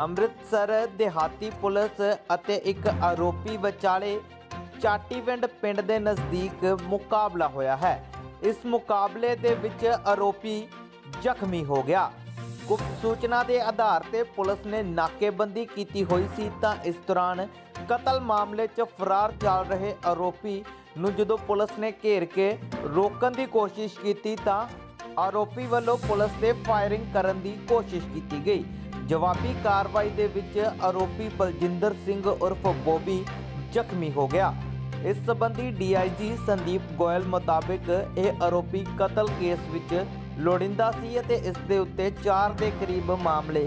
ਅੰਮ੍ਰਿਤਸਰ ਦਿਹਾਤੀ ਪੁਲਿਸ ਅਤੇ ਇੱਕ ਆਰੋਪੀ ਵਿਚਾਲੇ ਚਾਟੀਵਿੰਡ ਪਿੰਡ ਦੇ ਨਜ਼ਦੀਕ ਮੁਕਾਬਲਾ ਹੋਇਆ ਹੈ। ਇਸ ਮੁਕਾਬਲੇ ਦੇ ਵਿੱਚ ਆਰੋਪੀ ਜ਼ਖਮੀ ਹੋ ਗਿਆ। ਗੁਪਤ ਸੂਚਨਾ ਦੇ ਆਧਾਰ ਤੇ ਪੁਲਿਸ ਨੇ ਨਾਕੇਬੰਦੀ ਕੀਤੀ ਹੋਈ ਸੀ ਤਾਂ ਇਸ ਦੌਰਾਨ ਕਤਲ ਮਾਮਲੇ 'ਚ ਫਰਾਰ ਚੱਲ ਰਹੇ ਆਰੋਪੀ ਨੂੰ ਜਦੋਂ ਪੁਲਿਸ ਨੇ ਘੇਰ ਕੇ ਰੋਕਣ ਦੀ ਕੋਸ਼ਿਸ਼ ਕੀਤੀ ਤਾਂ ਆਰੋਪੀ ਵੱਲੋਂ ਪੁਲਿਸ ਤੇ ਫਾਇਰਿੰਗ ਕਰਨ ਦੀ ਕੋਸ਼ਿਸ਼ ਕੀਤੀ ਗਈ। ਜਵਾਬੀ ਕਾਰਵਾਈ ਦੇ ਵਿੱਚ ਆਰੋਪੀ ਬਲਜਿੰਦਰ ਸਿੰਘ ਉਰਫ ਬੋਬੀ ਜ਼ਖਮੀ ਹੋ ਗਿਆ। ਇਸ ਸੰਬੰਧੀ ਡੀਆਈਜੀ ਸੰਦੀਪ ਗੋਇਲ ਮੁਤਾਬਕ ਇਹ ਆਰੋਪੀ ਕਤਲ ਕੇਸ ਵਿੱਚ ਲੋੜਿੰਦਾ ਸੀ ਅਤੇ ਇਸ ਦੇ ਉੱਤੇ 4 ਦੇ ਕਰੀਬ ਮਾਮਲੇ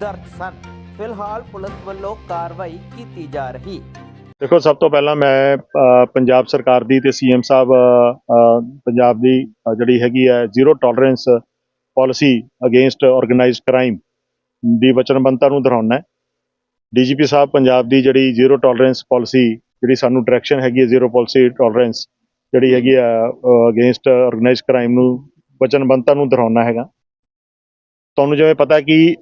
ਦਰਜ ਸਨ। ਫਿਲਹਾਲ ਪੁਲਿਸ ਵੱਲੋਂ ਕਾਰਵਾਈ ਕੀਤੀ ਜਾ ਰਹੀ। ਦੇਖੋ, ਸਭ ਤੋਂ ਪਹਿਲਾਂ ਮੈਂ ਪੰਜਾਬ ਸਰਕਾਰ ਦੀ ਤੇ ਸੀਐਮ ਸਾਹਿਬ ਪੰਜਾਬ ਦੀ ਜਿਹੜੀ ਹੈਗੀ ਹੈ zero tolerance policy against organised crime ਦੀ ਵਚਨਬੱਧਤਾ ਨੂੰ ਦੁਹਰਾਉਣਾ ਹੈ। ਡੀਜੀਪੀ ਸਾਹਿਬ, ਪੰਜਾਬ ਦੀ ਜਿਹੜੀ ਜ਼ੀਰੋ ਟੋਲਰੈਂਸ ਪਾਲਿਸੀ ਜਿਹੜੀ ਸਾਨੂੰ ਡਾਇਰੈਕਸ਼ਨ ਹੈਗੀ ਹੈ ਜ਼ੀਰੋ ਪਾਲਿਸੀ ਟੋਲਰੈਂਸ ਜਿਹੜੀ ਹੈਗੀ ਹੈ ਅਗੇਂਸਟ ਆਰਗੇਨਾਈਜ਼ਡ ਕ੍ਰਾਈਮ ਨੂੰ ਵਚਨਬੱਧਤਾ ਨੂੰ ਦੁਹਰਾਉਣਾ ਹੈਗਾ। ਤੁਹਾਨੂੰ ਜਿਵੇਂ ਪਤਾ ਕਿ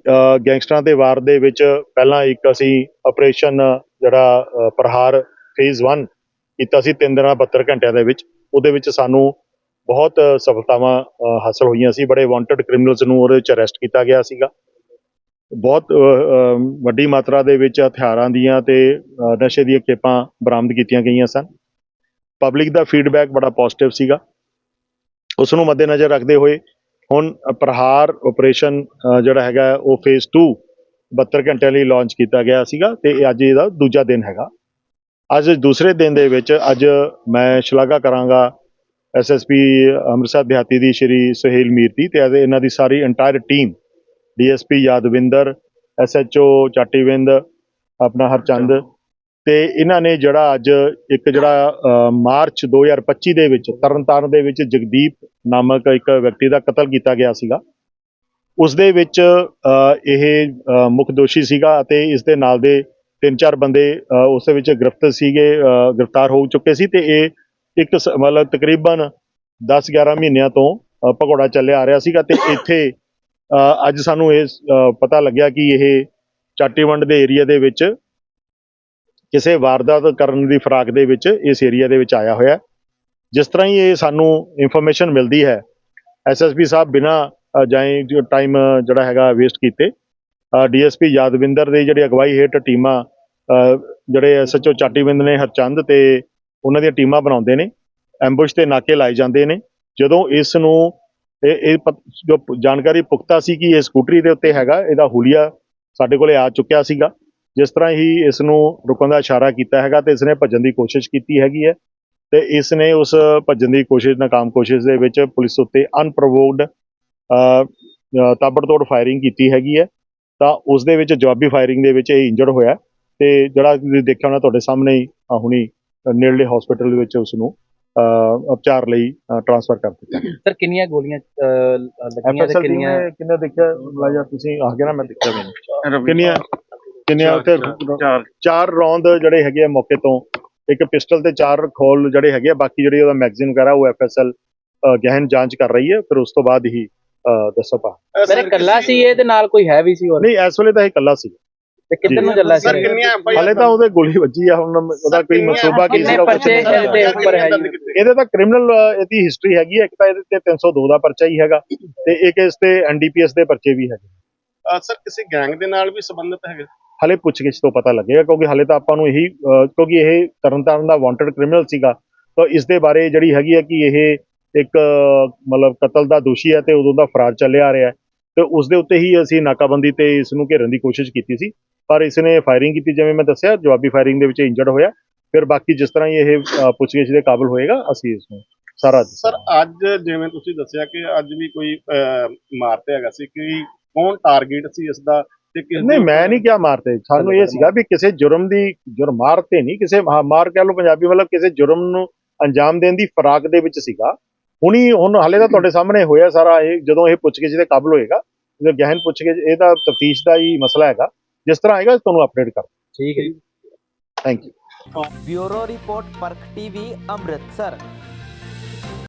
ਗੈਂਗਸਟਰਾਂ ਦੇ ਵਾਰ ਦੇ ਵਿੱਚ ਪਹਿਲਾਂ ਇੱਕ ਅਸੀਂ ਆਪਰੇਸ਼ਨ ਜਿਹੜਾ ਪ੍ਰਹਾਰ ਫੇਜ਼ 1 ਕੀਤਾ ਸੀ 3 ਦਿਨਾਂ 72 ਘੰਟਿਆਂ ਦੇ ਵਿੱਚ। ਉਹਦੇ ਵਿੱਚ ਸਾਨੂੰ ਬਹੁਤ ਸਫਲਤਾਵਾਂ ਹਾਸਲ ਹੋਈਆਂ ਸੀ। ਬੜੇ ਵਾਂਟਡ ਕ੍ਰਿਮੀਨਲਸ ਨੂੰ ਉਹਦੇ ਵਿੱਚ ਅਰੈਸਟ ਕੀਤਾ ਗਿਆ ਸੀਗਾ। ਬਹੁਤ ਵੱਡੀ ਮਾਤਰਾ ਦੇ ਵਿੱਚ ਹਥਿਆਰਾਂ ਦੀਆਂ ਤੇ ਨਸ਼ੇ ਦੀਆਂ ਖੇਪਾਂ ਬਰਾਮਦ ਕੀਤੀਆਂ ਗਈਆਂ ਸਨ। ਪਬਲਿਕ ਦਾ ਫੀਡਬੈਕ ਬੜਾ ਪੋਜ਼ਿਟਿਵ ਸੀਗਾ। ਉਸ ਨੂੰ ਮੱਦੇਨਜ਼ਰ ਰੱਖਦੇ ਹੋਏ ਹੁਣ ਪ੍ਰਹਾਰ ਆਪਰੇਸ਼ਨ ਜਿਹੜਾ ਹੈਗਾ ਉਹ ਫੇਜ਼ 2 72 ਘੰਟਿਆਂ ਲਈ ਲਾਂਚ ਕੀਤਾ ਗਿਆ ਸੀਗਾ ਤੇ ਅੱਜ ਇਹਦਾ ਦੂਜਾ ਦਿਨ ਹੈਗਾ। ਅੱਜ ਦੂਸਰੇ ਦਿਨ ਦੇ ਵਿੱਚ ਅੱਜ ਮੈਂ ਸ਼ਲਾਘਾ ਕਰਾਂਗਾ ਐਸਐਸਪੀ ਅੰਮ੍ਰਿਤਸਰ ਦਿਹਾਤੀ ਦੀ ਸ਼੍ਰੀ ਸੁਹੇਲ ਮੀਰ ਦੀ ਤੇ ਇਹਦੇ- ਇਹਨਾਂ ਦੀ ਸਾਰੀ entire team DSP Yadwinder SHO Chativind ਆਪਣਾ ਹਰਚੰਦ ਤੇ ਇਹਨਾਂ ਨੇ ਜਿਹੜਾ ਅੱਜ ਇੱਕ ਜਿਹੜਾ ਮਾਰਚ 2025 ਦੇ ਵਿੱਚ ਤਰਨਤਾਰਨ ਦੇ ਵਿੱਚ ਜਗਦੀਪ ਨਾਮਕ ਇੱਕ ਵਿਅਕਤੀ ਦਾ ਕਤਲ ਕੀਤਾ ਗਿਆ ਸੀਗਾ। ਉਸ ਦੇ ਵਿੱਚ ਇਹ ਮੁੱਖ ਦੋਸ਼ੀ ਸੀਗਾ ਅਤੇ ਇਸ ਦੇ ਨਾਲ ਦੇ ਤਿੰਨ ਚਾਰ ਬੰਦੇ ਉਸ ਦੇ ਵਿੱਚ ਗ੍ਰਿਫਤ ਸੀਗੇ ਗ੍ਰਿਫਤਾਰ ਹੋ ਚੁੱਕੇ ਸੀ ਤੇ ਇਹ ਇੱਕ ਮਤਲਬ ਤਕਰੀਬਨ 10-11 ਮਹੀਨਿਆਂ ਤੋਂ ਭਗੌੜਾ ਚੱਲਿਆ ਆ ਰਿਹਾ ਸੀਗਾ ਤੇ ਇੱਥੇ ਅੱਜ ਸਾਨੂੰ ਇਹ ਪਤਾ ਲੱਗਿਆ ਕਿ ਇਹ ਚਾਟੀਵੰਡ ਦੇ ਏਰੀਆ ਦੇ ਵਿੱਚ ਕਿਸੇ ਵਾਰਦਾਤ ਕਰਨ ਦੀ ਫਰਾਕ ਦੇ ਵਿੱਚ ਇਸ ਏਰੀਆ ਦੇ ਵਿੱਚ ਆਇਆ ਹੋਇਆ ਜਿਸ ਤਰ੍ਹਾਂ ਹੀ ਇਹ ਸਾਨੂੰ ਇਨਫੋਰਮੇਸ਼ਨ ਮਿਲਦੀ ਹੈ ਐਸਐਸਪੀ ਸਾਹਿਬ ਬਿਨਾ ਜਾਏ ਟਾਈਮ ਜਿਹੜਾ ਹੈਗਾ ਵੇਸਟ ਕੀਤੇ ਡੀਐਸਪੀ ਯਾਦਵਿੰਦਰ ਦੇ ਜਿਹੜੀ ਅਗਵਾਈ ਹੇਠ ਟੀਮਾਂ ਅ, ਜਿਹੜੇ ਐਸਐਚਓ ਚਾਟੀਵਿੰਦ ਨੇ ਹਰਚੰਦ ਤੇ ਉਹਨਾਂ ਦੀਆਂ ਟੀਮਾਂ ਬਣਾਉਂਦੇ ਨੇ ਐਂਬੂਸ ਤੇ ਨਾਕੇ ਲਾਏ ਜਾਂਦੇ ਨੇ। ਜਦੋਂ ਇਸ ਨੂੰ ਇਹ ਇਹ ਪਤ- ਜੋ ਜਾਣਕਾਰੀ ਪੁਖਤਾ ਸੀ ਕਿ ਇਹ ਸਕੂਟਰੀ ਦੇ ਉੱਤੇ ਹੈਗਾ, ਇਹਦਾ ਹੁਲੀਆ ਸਾਡੇ ਕੋਲੇ ਆ ਚੁੱਕਿਆ ਸੀਗਾ। ਜਿਸ ਤਰ੍ਹਾਂ ਹੀ ਇਸ ਨੂੰ ਰੁਕਣ ਦਾ ਇਸ਼ਾਰਾ ਕੀਤਾ ਹੈਗਾ ਤੇ ਇਸ ਨੇ ਭੱਜਣ ਦੀ ਕੋਸ਼ਿਸ਼ ਕੀਤੀ ਹੈਗੀ ਹੈ। ਤੇ ਇਸ ਨੇ ਉਸ ਭੱਜਣ ਦੀ ਕੋਸ਼ਿਸ਼, ਨਾਕਾਮ ਕੋਸ਼ਿਸ਼ ਦੇ ਵਿੱਚ ਪੁਲਿਸ ਉੱਤੇ ਅਨਪ੍ਰੋਵੋਕਡ ਤਾਬੜਤੋੜ ਫਾਇਰਿੰਗ ਕੀਤੀ ਹੈਗੀ ਹੈ। ਤਾਂ ਉਸ ਦੇ ਵਿੱਚ ਜਵਾਬੀ ਫਾਇਰਿੰਗ ਦੇ ਵਿੱਚ ਇਹ ਇੰਜਰਡ ਹੋਇਆ। ਤੇ ਜਿਹੜਾ ਤੁਸੀਂ ਦੇਖਿਆ ਹੋਣਾ ਤੁਹਾਡੇ ਸਾਹਮਣੇ ਹੀ ਹੁਣੀ ਨੇੜਲੇ ਹਸਪੀਟਲ ਵਿੱਚ ਉਸ ਨੂੰ ਉਪਚਾਰ ਲਈ ਟ੍ਰਾਂਸਫਰ ਕਰ ਦਿੱਤਾ। ਸਰ ਕਿੰਨੀਆਂ ਗੋਲੀਆਂ ਲੱਗੀਆਂ ਤੇ ਕਿੰਨੀਆਂ ਕਿੰਨੇ ਦੇਖਿਆ? ਲਾਜਾ ਤੁਸੀਂ ਆ ਗਿਆ ਨਾ ਮੈਂ ਦੇਖਿਆ ਮੈਨੂੰ ਕਿੰਨੀਆਂ ਕਿੰਨੀਆਂ ਉੱਥੇ ਚਾਰ ਚਾਰ। ਰੌਂਦ ਜਿਹੜੇ ਹੈਗੇ ਆ ਮੌਕੇ ਤੋਂ। ਇੱਕ ਪਿਸਟਲ ਤੇ ਚਾਰ ਖੋਲ ਜਿਹੜੇ ਹੈਗੇ ਆ ਬਾਕੀ ਜਿਹੜੀ ਉਹਦਾ ਮੈਗਜ਼ੀਨ ਵਗੈਰਾ ਉਹ ਐਫਐਸਐਲ ਗਹਿਨ ਜਾਂਚ ਕਰ ਰਹੀ ਹੈ। ਫਿਰ ਉਸ ਤੋਂ ਬਾਅਦ ਹੀ ਦੱਸੋ ਪਾ ਮੇਰੇ ਕੱਲਾ ਸੀ ਇਹਦੇ ਨਾਲ ਕੋਈ ਹੈ ਵੀ ਸੀ ਹੋਰ? ਨਹੀਂ ਇਸ ਵੇਲੇ ਤਾਂ ਇਹ ਇਕੱਲਾ ਸੀ। ਤੇ ਕਿੱਧਰ ਨੂੰ ਚੱਲਾ ਸੀ ਹਲੇ ਤਾਂ ਉਹਦੇ ਗੋਲੀ ਵੱਜੀ ਆ ਹੁਣ ਉਹਦਾ ਕੋਈ ਮਸੂਬਾ ਕਿਸੇ ਦਾ ਪਰਚੇ ਇਹਦੇ ਉੱਪਰ ਹੈ ਜੀ? ਇਹਦੇ ਤਾਂ ਕ੍ਰਿਮੀਨਲ ਇਹਦੀ ਹਿਸਟਰੀ ਹੈਗੀ ਹੈ ਇੱਕ ਤਾਂ ਇਹਦੇ ਤੇ 302 ਦਾ ਪਰਚਾ ਹੀ ਹੈਗਾ ਤੇ ਇੱਕ ਇਸ ਤੇ ਐਨਡੀਪੀਐਸ ਦੇ ਪਰਚੇ ਵੀ ਹੈਗੇ। ਸਰ ਕਿਸੇ ਗੈਂਗ ਦੇ ਨਾਲ ਵੀ ਸੰਬੰਧਿਤ ਹੈਗੇ? ਹਲੇ ਪੁੱਛਗਿੱਛ ਤੋਂ ਪਤਾ ਲੱਗੇਗਾ ਕਿਉਂਕਿ ਹਲੇ ਤਾਂ ਆਪਾਂ ਨੂੰ ਇਹੀ ਅਹ, ਕਿਉਂਕਿ ਇਹ ਤਰਨਤਾਰਨ ਦਾ ਵਾਂਟਡ ਕ੍ਰਿਮੀਨਲ ਸੀਗਾ ਤਾਂ ਇਸ ਦੇ ਬਾਰੇ ਜਿਹੜੀ ਹੈਗੀ ਹੈ ਕਿ ਇਹ ਇੱਕ ਅਹ, ਮਤਲਬ ਕਤਲ ਦਾ ਦੋਸ਼ੀ ਹੈ ਤੇ ਉਦੋਂ ਦਾ ਫਰਾਰ ਚੱਲਿਆ ਆ ਰਿਹਾ ਹੈ। ਤੇ ਉਸ ਦੇ ਉੱਤੇ ਹੀ ਅਸੀਂ ਨਾਕਾਬੰਦੀ ਤੇ ਇਸ ਨੂੰ ਘੇਰਨ ਦੀ ਕੋਸ਼ਿਸ਼ ਕੀਤੀ ਸੀ। ਪਰ ਇਸ ਨੇ ਫਾਇਰਿੰਗ ਕੀਤੀ ਜਿਵੇਂ ਮੈਂ ਦੱਸਿਆ ਜਵਾਬੀ ਫਾਇਰਿੰਗ ਦੇ ਵਿੱਚ ਇੰਜਰਡ ਹੋਇਆ। ਫਿਰ ਬਾਕੀ ਜਿਸ ਤਰ੍ਹਾਂ ਇਹ ਪੁੱਛਗਿੱਛ ਦੇ ਕਾਬਿਲ ਹੋਏਗਾ ਅਸੀਂ ਇਸ ਨੂੰ ਸਾਰਾ ਸਰ ਅੱਜ ਜਿਵੇਂ ਤੁਸੀਂ ਦੱਸਿਆ ਕਿ ਅੱਜ ਵੀ ਕੋਈ ਮਾਰਤੇ ਹੈਗਾ ਸੀ ਕਿ ਕੌਣ ਟਾਰਗੇਟ ਸੀ ਇਸ ਦਾ ਤੇ ਕਿਸ ਨਹੀਂ ਮੈਂ ਨਹੀਂ ਕਿਹਾ ਮਾਰਤੇ ਸਾਨੂੰ ਇਹ ਸੀਗਾ ਵੀ ਕਿਸੇ ਜੁਰਮ ਦੀ ਜੁਰਮ ਮਾਰਤੇ ਨਹੀਂ ਕਿਸੇ ਮਾਰ ਕਹਿ ਲਓ ਪੰਜਾਬੀ ਮਤਲਬ ਕਿਸੇ ਜੁਰਮ ਨੂੰ ਅੰਜਾਮ ਦੇਣ ਦੀ ਫਰਾਕ ਦੇ ਵਿੱਚ ਸੀਗਾ। ਹੁਣੀ ਹੁਣ ਹਾਲੇ ਤਾਂ ਤੁਹਾਡੇ ਸਾਹਮਣੇ ਹੋਇਆ ਸਾਰਾ ਇਹ ਜਦੋਂ ਇਹ ਪੁੱਛਗਿੱਛ ਦੇ ਕਾਬਲ ਹੋਏਗਾ ਜੇ ਗਹਿਨ ਪੁੱਛਗਿੱਛ ਇਹ ਤਾਂ ਤਫਤੀਸ਼ ਦਾ ਹੀ ਮਸਲਾ ਹੈਗਾ। ਜਿਸ ਤਰ੍ਹਾਂ ਆਏਗਾ ਤੁਹਾਨੂੰ ਅਪਡੇਟ ਕਰ ਠੀਕ ਹੈ ਜੀ। Thank you bureau report Parakh TV Amritsar.